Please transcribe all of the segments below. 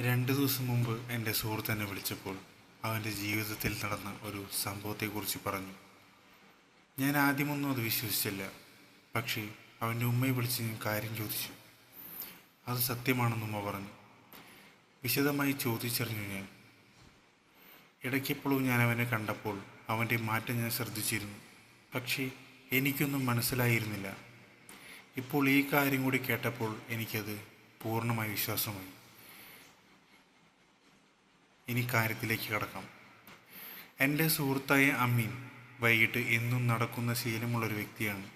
രണ്ട് ദിവസം മുമ്പ് എന്റെ സുഹൃത്ത് എന്നെ വിളിച്ചപ്പോൾ അവന്റെ ജീവിതത്തിൽ നടന്ന ഒരു സംഭവത്തെക്കുറിച്ച് പറഞ്ഞു. ഞാൻ ആദ്യമൊന്നും അത് വിശ്വസിച്ചില്ല. പക്ഷേ അവന്റെ ഉമ്മയെ വിളിച്ച് ഞാൻ കാര്യം ചോദിച്ചു. അത് സത്യമാണെന്ന് ഉമ്മ പറഞ്ഞു. വിശദമായി ചോദിച്ചറിഞ്ഞു ഞാൻ. ഇടയ്ക്കെപ്പോഴും ഞാൻ അവനെ കണ്ടപ്പോൾ അവന്റെ മാറ്റം ഞാൻ ശ്രദ്ധിച്ചിരുന്നു. പക്ഷേ എനിക്കൊന്നും മനസ്സിലായിരുന്നില്ല. ഇപ്പോൾ ഈ കാര്യം കൂടി കേട്ടപ്പോൾ എനിക്കത് പൂർണമായി വിശ്വാസമായി. ഇനി കാര്യത്തിലേക്ക് കടക്കാം. എന്റെ സുഹൃത്തായ അമ്മീൻ വൈകിട്ട് എന്നും നടക്കുന്ന ശീലമുള്ളൊരു വ്യക്തിയാണ്.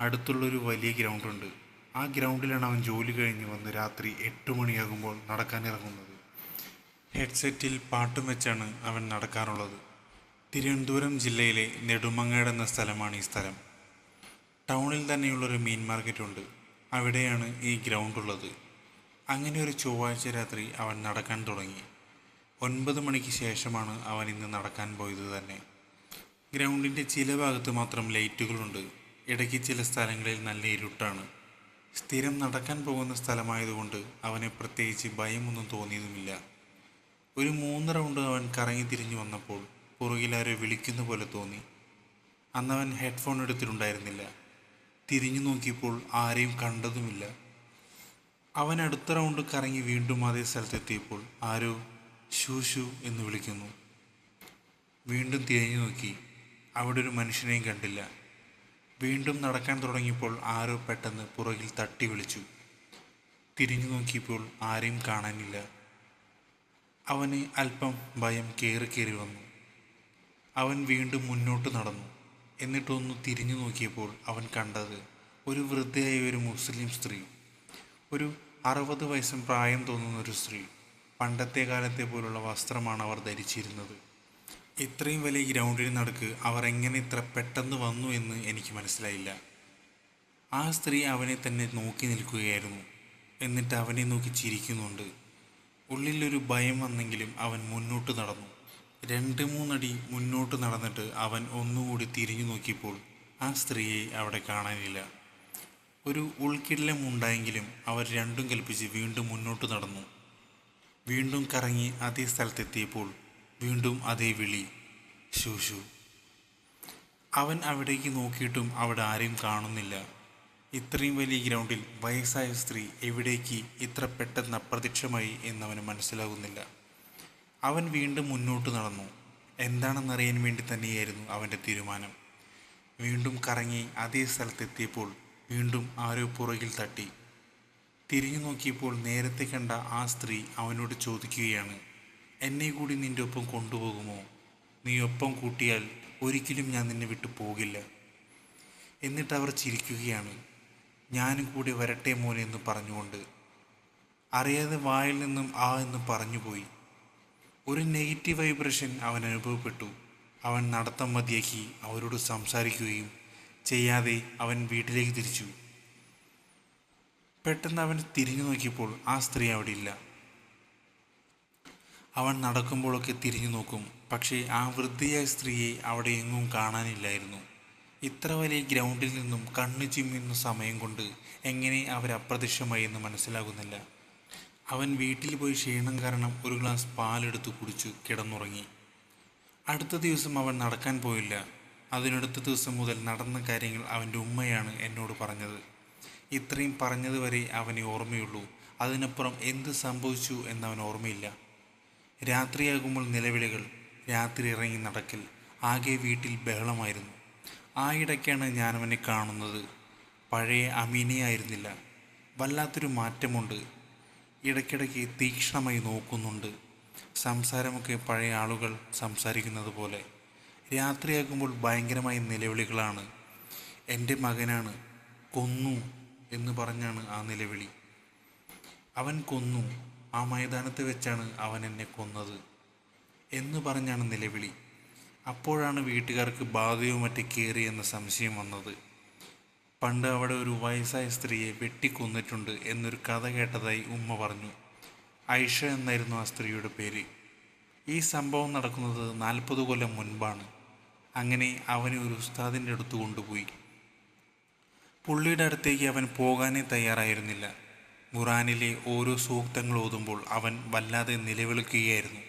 അടുത്തുള്ളൊരു വലിയ ഗ്രൗണ്ടുണ്ട്. ആ ഗ്രൗണ്ടിലാണ് അവൻ ജോലി കഴിഞ്ഞ് വന്ന് രാത്രി എട്ട് മണിയാകുമ്പോൾ നടക്കാനിറങ്ങുന്നത് ഹെഡ്സെറ്റിൽ പാട്ടും വെച്ചാണ് അവൻ നടക്കാറുള്ളത്. തിരുവനന്തപുരം ജില്ലയിലെ നെടുമങ്ങാട് എന്ന സ്ഥലമാണ് ഈ സ്ഥലം. ടൗണിൽ തന്നെയുള്ളൊരു മീൻ മാർക്കറ്റുണ്ട്. അവിടെയാണ് ഈ ഗ്രൗണ്ട് ഉള്ളത് അങ്ങനെ ഒരു ചൊവ്വാഴ്ച രാത്രി അവൻ നടക്കാൻ തുടങ്ങി. ഒൻപത് മണിക്ക് ശേഷമാണ് അവൻ ഇന്ന് നടക്കാൻ പോയത് തന്നെ. ഗ്രൗണ്ടിന്റെ ചില ഭാഗത്ത് മാത്രം ലൈറ്റുകളുണ്ട്. ഇടയ്ക്ക് ചില സ്ഥലങ്ങളിൽ നല്ല ഇരുട്ടാണ്. സ്ഥിരം നടക്കാൻ പോകുന്ന സ്ഥലമായതുകൊണ്ട് അവന് പ്രത്യേകിച്ച് ഭയമൊന്നും തോന്നിയതുമില്ല. ഒരു മൂന്ന് റൗണ്ട് അവൻ കറങ്ങി തിരിഞ്ഞു വന്നപ്പോൾ പുറകിലാരെ വിളിക്കുന്ന പോലെ തോന്നി. അന്നവൻ ഹെഡ്ഫോൺ എടുത്തിട്ടുണ്ടായിരുന്നില്ല. തിരിഞ്ഞു നോക്കിയപ്പോൾ ആരെയും കണ്ടതുമില്ല. അവൻ അടുത്ത റൗണ്ട് കറങ്ങി വീണ്ടും അതേ സ്ഥലത്തെത്തിയപ്പോൾ ആരോ ഷൂ എന്ന് വിളിക്കുന്നു. വീണ്ടും തിരിഞ്ഞു നോക്കി. അവിടെ ഒരു മനുഷ്യനെയും കണ്ടില്ല. വീണ്ടും നടക്കാൻ തുടങ്ങിയപ്പോൾ ആരോ പെട്ടെന്ന് പുറകിൽ തട്ടി വിളിച്ചു. തിരിഞ്ഞു നോക്കിയപ്പോൾ ആരെയും കാണാനില്ല. അവന് അല്പം ഭയം കയറി കയറി വന്നു. അവൻ വീണ്ടും മുന്നോട്ട് നടന്നു. എന്നിട്ടൊന്ന് തിരിഞ്ഞു നോക്കിയപ്പോൾ അവൻ കണ്ടത് ഒരു വൃദ്ധയായ ഒരു മുസ്ലിം സ്ത്രീ. ഒരു അറുപത് വയസ്സും പ്രായം തോന്നുന്ന ഒരു സ്ത്രീ. പണ്ടത്തെ കാലത്തെ പോലുള്ള വസ്ത്രമാണ് അവർ ധരിച്ചിരുന്നത്. ഇത്രയും വലിയ ഗ്രൗണ്ടിന് നടുക്ക് അവർ എങ്ങനെ ഇത്ര പെട്ടെന്ന് വന്നു എന്ന് എനിക്ക് മനസ്സിലായില്ല. ആ സ്ത്രീ അവനെ തന്നെ നോക്കി നിൽക്കുകയായിരുന്നു. എന്നിട്ട് അവനെ നോക്കി ചിരിക്കുന്നുണ്ട്. ഉള്ളിലൊരു ഭയം വന്നെങ്കിലും അവൻ മുന്നോട്ട് നടന്നു. രണ്ട് മൂന്നടി മുന്നോട്ട് നടന്നിട്ട് അവൻ ഒന്നുകൂടി തിരിഞ്ഞു നോക്കിയപ്പോൾ ആ സ്ത്രീയെ അവിടെ കാണാനില്ല. ഒരു ഉൾക്കിടലം ഉണ്ടായെങ്കിലും അവർ രണ്ടും കൽപ്പിച്ച് വീണ്ടും മുന്നോട്ട് നടന്നു. വീണ്ടും കറങ്ങി അതേ സ്ഥലത്തെത്തിയപ്പോൾ വീണ്ടും അതേ വിളി. ഷൂ അവൻ അവിടേക്ക് നോക്കിയിട്ടും അവിടെ ആരെയും കാണുന്നില്ല. ഇത്രയും വലിയ ഗ്രൗണ്ടിൽ വയസ്സായ സ്ത്രീ എവിടേക്ക് ഇത്ര പെട്ടെന്ന് അപ്രത്യക്ഷമായി എന്നവന് മനസ്സിലാകുന്നില്ല. അവൻ വീണ്ടും മുന്നോട്ട് നടന്നു. എന്താണെന്നറിയാൻ വേണ്ടി തന്നെയായിരുന്നു അവന്റെ തീരുമാനം. വീണ്ടും കറങ്ങി അതേ സ്ഥലത്തെത്തിയപ്പോൾ വീണ്ടും ആരോ പുറകിൽ തട്ടി. തിരിഞ്ഞു നോക്കിയപ്പോൾ നേരത്തെ കണ്ട ആ സ്ത്രീ അവനോട് ചോദിക്കുകയാണ് എന്നെ കൂടി നിന്റെ ഒപ്പം കൊണ്ടുപോകുമോ? നീ ഒപ്പം കൂട്ടിയാൽ ഒരിക്കലും ഞാൻ നിന്നെ വിട്ടു പോകില്ല. എന്നിട്ട് അവർ ചിരിക്കുകയാണ് ഞാനും കൂടി വരട്ടെ മോനെ എന്ന് പറഞ്ഞുകൊണ്ട്. അറിയാതെ വായിൽ നിന്നും ആ എന്ന് പറഞ്ഞുപോയി. ഒരു നെഗറ്റീവ് വൈബ്രേഷൻ അവൻ അനുഭവപ്പെട്ടു. അവൻ നടത്തം മതിയാക്കി അവരോട് സംസാരിക്കുകയും ചെയ്യാതെ അവൻ വീട്ടിലേക്ക് തിരിച്ചു. പെട്ടെന്ന് അവൻ തിരിഞ്ഞു നോക്കിയപ്പോൾ ആ സ്ത്രീ അവിടെ ഇല്ല. അവൻ നടക്കുമ്പോഴൊക്കെ തിരിഞ്ഞു നോക്കും. പക്ഷേ ആ വൃദ്ധയായ സ്ത്രീയെ അവിടെ എങ്ങും കാണാനില്ലായിരുന്നു. ഇത്ര വലിയ ഗ്രൗണ്ടിൽ നിന്നും കണ്ണു ചിമ്മുന്ന സമയം കൊണ്ട് എങ്ങനെ അവർ അപ്രത്യക്ഷമായി എന്ന് മനസ്സിലാകുന്നില്ല. അവൻ വീട്ടിൽ പോയി ക്ഷീണം കാരണം ഒരു ഗ്ലാസ് പാലെടുത്ത് കുടിച്ചു കിടന്നുറങ്ങി. അടുത്ത ദിവസം അവൻ നടക്കാൻ പോയില്ല. അതിനടുത്ത ദിവസം മുതൽ നടന്ന കാര്യങ്ങൾ അവന്റെ ഉമ്മയാണ് എന്നോട് പറഞ്ഞത്. ഇത്രയും പറഞ്ഞതുവരെ അവനെ ഓർമ്മയുള്ളൂ. അതിനപ്പുറം എന്ത് സംഭവിച്ചു എന്നവൻ ഓർമ്മയില്ല. രാത്രിയാകുമ്പോൾ നിലവിളികൾ രാത്രി ഇറങ്ങി നടക്കൽ ആകെ വീട്ടിൽ ബഹളമായിരുന്നു. ആ ഇടയ്ക്കാണ് ഞാനവനെ കാണുന്നത്. പഴയ അമീനയായിരുന്നില്ല വല്ലാത്തൊരു മാറ്റമുണ്ട്. ഇടയ്ക്കിടയ്ക്ക് തീക്ഷ്ണമായി നോക്കുന്നുണ്ട്. സംസാരമൊക്കെ പഴയ ആളുകൾ സംസാരിക്കുന്നത് പോലെ. രാത്രിയാകുമ്പോൾ ഭയങ്കരമായ നിലവിളികളാണ്. എന്റെ മകനാണ്. കൊന്നു. എന്ന് പറഞ്ഞാണ് ആ നിലവിളി. അവൻ കൊന്നു. ആ മൈതാനത്ത് വെച്ചാണ് അവൻ എന്നെ കൊന്നത് എന്ന് പറഞ്ഞാണ് നിലവിളി. അപ്പോഴാണ് വീട്ടുകാർക്ക് ബാധയോ മറ്റ് കയറി എന്ന സംശയം വന്നത്. പണ്ട് അവിടെ ഒരു വയസ്സായ സ്ത്രീയെ വെട്ടിക്കൊന്നിട്ടുണ്ട് എന്നൊരു കഥ കേട്ടതായി ഉമ്മ പറഞ്ഞു. ഐഷ എന്നായിരുന്നു ആ സ്ത്രീയുടെ പേര്. ഈ സംഭവം നടക്കുന്നത് നാൽപ്പത് കൊല്ലം മുൻപാണ്. അങ്ങനെ അവനെ ഒരു ഉസ്താദിന്റെ അടുത്ത് കൊണ്ടുപോയി. പുള്ളിയുടെ അടുത്തേക്ക് അവൻ പോകാനേ തയ്യാറായിരുന്നില്ല. ഖുറാനിലെ ഓരോ സൂക്തങ്ങൾ ഓതുമ്പോൾ അവൻ വല്ലാതെ നിലവിളിക്കുകയായിരുന്നു.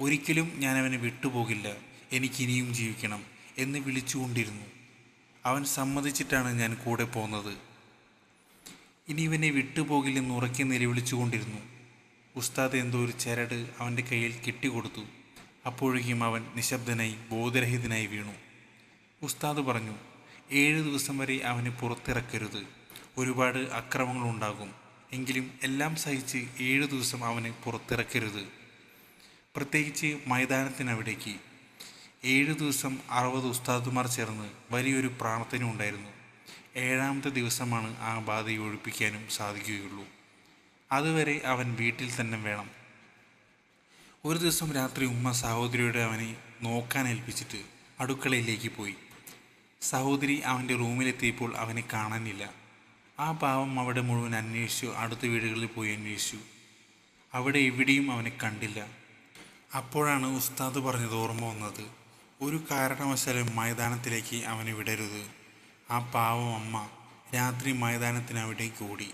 ഒരിക്കലും ഞാൻ അവനെ വിട്ടുപോകില്ല. എനിക്കിനിയും ജീവിക്കണം എന്ന് വിളിച്ചുകൊണ്ടിരുന്നു. അവൻ സമ്മതിച്ചിട്ടാണ് ഞാൻ കൂടെ പോന്നത്. ഇനി ഇവനെ വിട്ടുപോകില്ലെന്ന് ഉറക്കി നിലവിളിച്ചുകൊണ്ടിരുന്നു. ഉസ്താദ് എന്തോ ഒരു ചരട് അവന്റെ കയ്യിൽ കെട്ടിക്കൊടുത്തു. അപ്പോഴേക്കും അവൻ നിശബ്ദനായി ബോധരഹിതനായി വീണു. ഉസ്താദ് പറഞ്ഞു ഏഴ് ദിവസം വരെ അവനെ പുറത്തിറക്കരുത്. ഒരുപാട് അക്രമങ്ങളുണ്ടാകും. എങ്കിലും എല്ലാം സഹിച്ച് ഏഴ് ദിവസം അവന് പുറത്തിറക്കരുത്. പ്രത്യേകിച്ച് മൈതാനത്തിനവിടേക്ക്. ഏഴ് ദിവസം അറുപത് ഉസ്താദുമാർ ചേർന്ന് വലിയൊരു പ്രാർത്ഥന ഉണ്ടായിരുന്നു. ഏഴാമത്തെ ദിവസമാണ് ആ ബാധയെ ഒഴിപ്പിക്കാനും സാധിക്കുകയുള്ളൂ. അതുവരെ അവൻ വീട്ടിൽ തന്നെ വേണം. ഒരു ദിവസം രാത്രി ഉമ്മ സഹോദരിയുടെ അവനെ നോക്കാൻ ഏൽപ്പിച്ചിട്ട് അടുക്കളയിലേക്ക് പോയി. സഹോദരി അവന്റെ റൂമിലെത്തിയപ്പോൾ അവനെ കാണാനില്ല. ആ പാവം അവിടെ മുഴുവൻ അന്വേഷിച്ചു അടുത്ത വീടുകളിൽ പോയി അന്വേഷിച്ചു. അവിടെ എവിടെയും അവനെ കണ്ടില്ല. അപ്പോഴാണ് ഉസ്താദ് പറഞ്ഞത് ഓർമ്മ വന്നത്. ഒരു കാരണവശാലും മൈതാനത്തിലേക്ക് അവനെ വിടരുത്. ആ പാവം അമ്മ രാത്രി മൈതാനത്തിനവിടേക്ക് ഓടി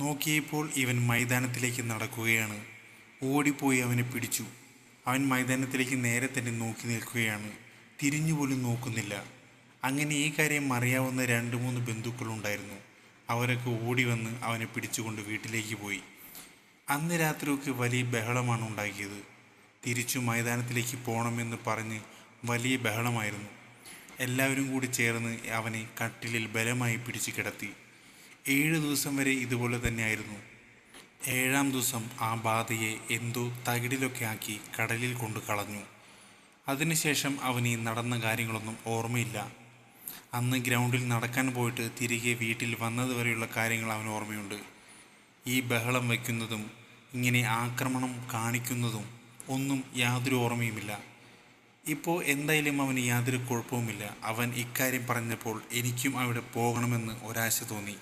നോക്കിയപ്പോൾ ഇവൻ മൈതാനത്തിലേക്ക് നടക്കുകയാണ്. ഓടിപ്പോയി അവനെ പിടിച്ചു. അവൻ മൈതാനത്തിലേക്ക് നേരെ തന്നെ നോക്കി നിൽക്കുകയാണ്. തിരിഞ്ഞു പോലും നോക്കുന്നില്ല. അങ്ങനെ ഈ കാര്യം അറിയാവുന്ന രണ്ട് മൂന്ന് ബന്ധുക്കളുണ്ടായിരുന്നു. അവരൊക്കെ ഓടി വന്ന് അവനെ പിടിച്ചുകൊണ്ട് വീട്ടിലേക്ക് പോയി. അന്ന് രാത്രിയൊക്കെ വലിയ ബഹളമാണ് ഉണ്ടാക്കിയത്. തിരിച്ചു മൈതാനത്തിലേക്ക് പോകണമെന്ന് പറഞ്ഞ് വലിയ ബഹളമായിരുന്നു. എല്ലാവരും കൂടി ചേർന്ന് അവനെ കട്ടിലിൽ ബലമായി പിടിച്ചു കിടത്തി. ഏഴ് ദിവസം വരെ ഇതുപോലെ തന്നെയായിരുന്നു. ഏഴാം ദിവസം ആ ബാധയെ എന്തോ തകിടിലൊക്കെ ആക്കി കടലിൽ കൊണ്ട് കളഞ്ഞു. അതിനുശേഷം അവന് നടന്ന കാര്യങ്ങളൊന്നും ഓർമ്മയില്ല. അന്ന് ഗ്രൗണ്ടിൽ നടക്കാൻ പോയിട്ട് തിരികെ വീട്ടിൽ വന്നതുവരെയുള്ള കാര്യങ്ങൾ അവന് ഓർമ്മയുണ്ട്. ഈ ബഹളം വയ്ക്കുന്നതും ഇങ്ങനെ ആക്രമണം കാണിക്കുന്നതും ഒന്നും യാതൊരു ഓർമ്മയുമില്ല. ഇപ്പോൾ എന്തായാലും അവന് യാതൊരു കുഴപ്പവുമില്ല. അവൻ ഇക്കാര്യം പറഞ്ഞപ്പോൾ എനിക്കും അവിടെ പോകണമെന്ന് ഒരാശ തോന്നി.